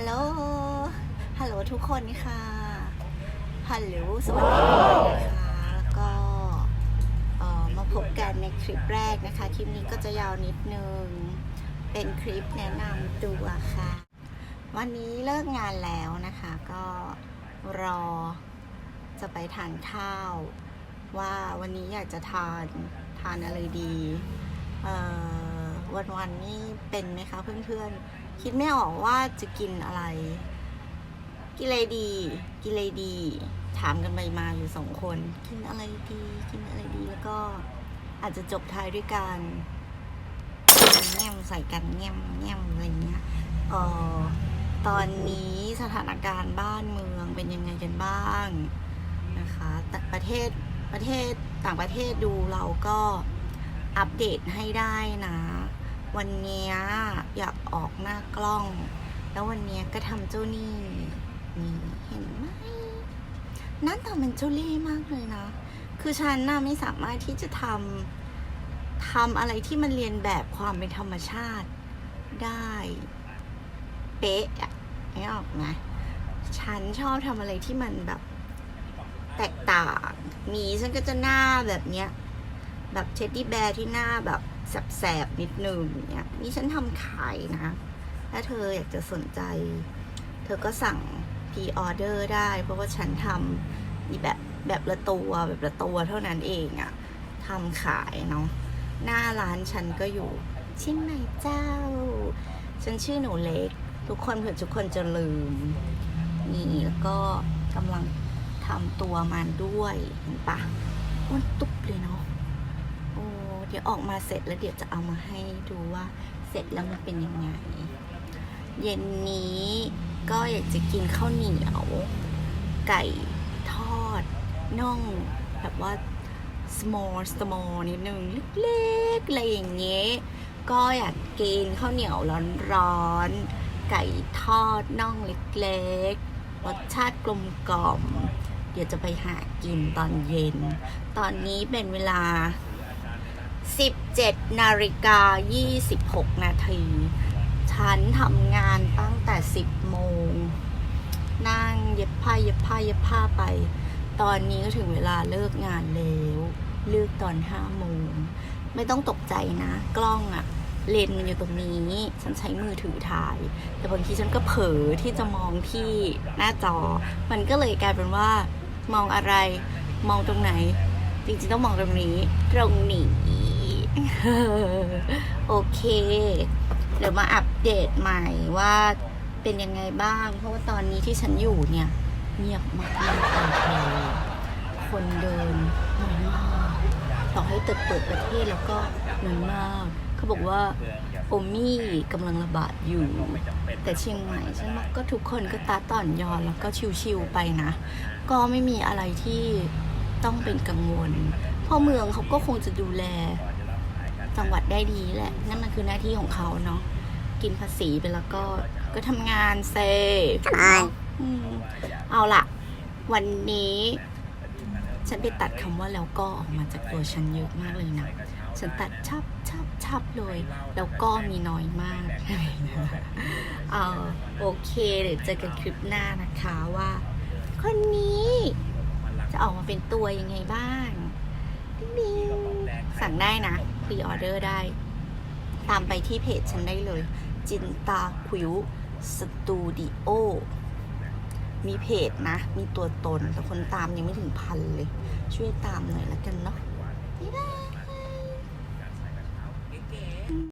ฮัลโหล ฮัลโหลทุกคนค่ะ ฮัลโหล สวัสดีนะคะแล้วก็เอ่อมาพบกันในคลิปแรกนะคะ คลิปนี้ก็จะยาวนิดนึง เป็นคลิปแนะนำตัวค่ะ วันนี้เลิกงานแล้วนะคะ ก็รอจะไปทานข้าว ว่าวันนี้อยากจะทานทานอะไรดีเอ่อวันวันนี่เป็นไหมคะเพื่อนๆ คิดไม่ออกว่าจะกินอะไร กินอะไรดี กินอะไรดี ถามกันไปมาอยู่สองคน กินอะไรดี กินอะไรดีแล้วก็อาจจะจบท้ายด้วยการแง่มใส่กันแง่มแง่มอะไรเงี้ยเออตอนนี้สถานการณ์บ้านเมืองเป็นยังไงกันบ้างนะคะแต่ประเทศประเทศต่างประเทศดูเราก็อัปเดตให้ได้นะ วันเนี้ยอยากออกหน้ากล้อง แล้ววันเนี้ยก็ทำเจ้าหนี้นี่เห็นไหมนั่นทำเป็นเจ้าเล่ห์มากเลยนะ คือฉันน่ะไม่สามารถที่จะทำทำอะไรที่มันเรียนแบบความเป็นธรรมชาติได้ เป๊ะอะไม่ออกไหมฉันชอบทำอะไรที่มันแบบแตกต่าง มีฉันก็จะหน้าแบบเนี้ย แบบเท็ดดี้แบร์ที่หน้าแบบ แสบๆนิดนึงอย่างเนี้ยนี่ฉันทำขายนะ ถ้าเธออยากจะสนใจ เธอก็สั่งพ r ออเดอร์ได้ เพราะว่าฉันทำนี่แบบแบบละตัวแบบละตัวเท่านั้นเองอะทำขายเนาะหน้าร้านฉันก็อยู่ชิ้นไหนเจ้า ฉันชื่อหนูเล็ก ทุกคนเผื่อทุกคนจะลืมนี่แล้วก็กำลังทำตัวมันด้วยเห็นปะอ้วนตุ๊บเลยเนาะ เดี๋ยวออกมาเสร็จแล้วเดี๋ยวจะเอามาให้ดูว่าเสร็จแล้วมันเป็นยังไง เย็นนี้ก็อยากจะกินข้าวเหนียว ไก่ทอดน่องแบบว่า small small นิดนึงเล็กๆอะไรอย่างเงี้ยก็อยากกินข้าวเหนียวร้อนๆไก่ทอดน่องเล็กๆรสชาติกลมกล่อม เดี๋ยวจะไปหากินตอนเย็น ตอนนี้เป็นเวลา 17นาฬิกา26 นาที ฉันทำงานตั้งแต่ 10 โมง นั่งเย็บผ้าเย็บผ้าเย็บผ้าไป ตอนนี้ก็ถึงเวลาเลิกงานแล้ว เลิกตอน 5 โมง ไม่ต้องตกใจนะ กล้องอะเลนมันอยู่ตรงนี้ ฉันใช้มือถือถ่าย แต่บางทีฉันก็เผลอที่จะมองที่หน้าจอ มันก็เลยกลายเป็นว่า มองอะไร มองตรงไหน จริงๆต้องมองตรงนี้ ตรงนี้ โอเค เดี๋ยวมาอัปเดตใหม่ว่าเป็นยังไงบ้าง เพราะว่าตอนนี้ที่ฉันอยู่เนี่ย เงียบมากๆเลยคนเดินน้อยมากต่อให้ตึกเปิดประเทศแล้วก็น้อยมากเขาบอกว่าโอมี่กำลังระบาดอยู่ แต่เชียงใหม่ฉันว่าก็ทุกคนก็ตาต่อนยอนแล้วก็ชิวๆไปนะ ก็ไม่มีอะไรที่ต้องเป็นกังวลพ่อเมืองเขาก็คงจะดูแล จังหวัดได้ดีแหละ นั่นมันคือหน้าที่ของเขาเนาะกินภาษีไปแล้วก็ ก็ทำงานเซอืมเอาล่ะ วันนี้ ฉันไปตัดคำว่าแล้วก็ออกมาจากตัวฉันเยอะมากเลยนะ ฉันตัดชับชับชับเลย แล้วก็มีน้อยมากเอาโอเคเดี๋ยวเจอกันคลิปหน้านะคะว่า คนนี้ จะออกมาเป็นตัวยังไงบ้างนี่สั่งได้นะ พรีออเดอร์ได้ ตามไปที่เพจฉันได้เลย จินตาคิวสตูดิโอมีเพจนะ มีตัวตน แต่คนตามยังไม่ถึงพันเลย ช่วยตามหน่อยละกันเนาะ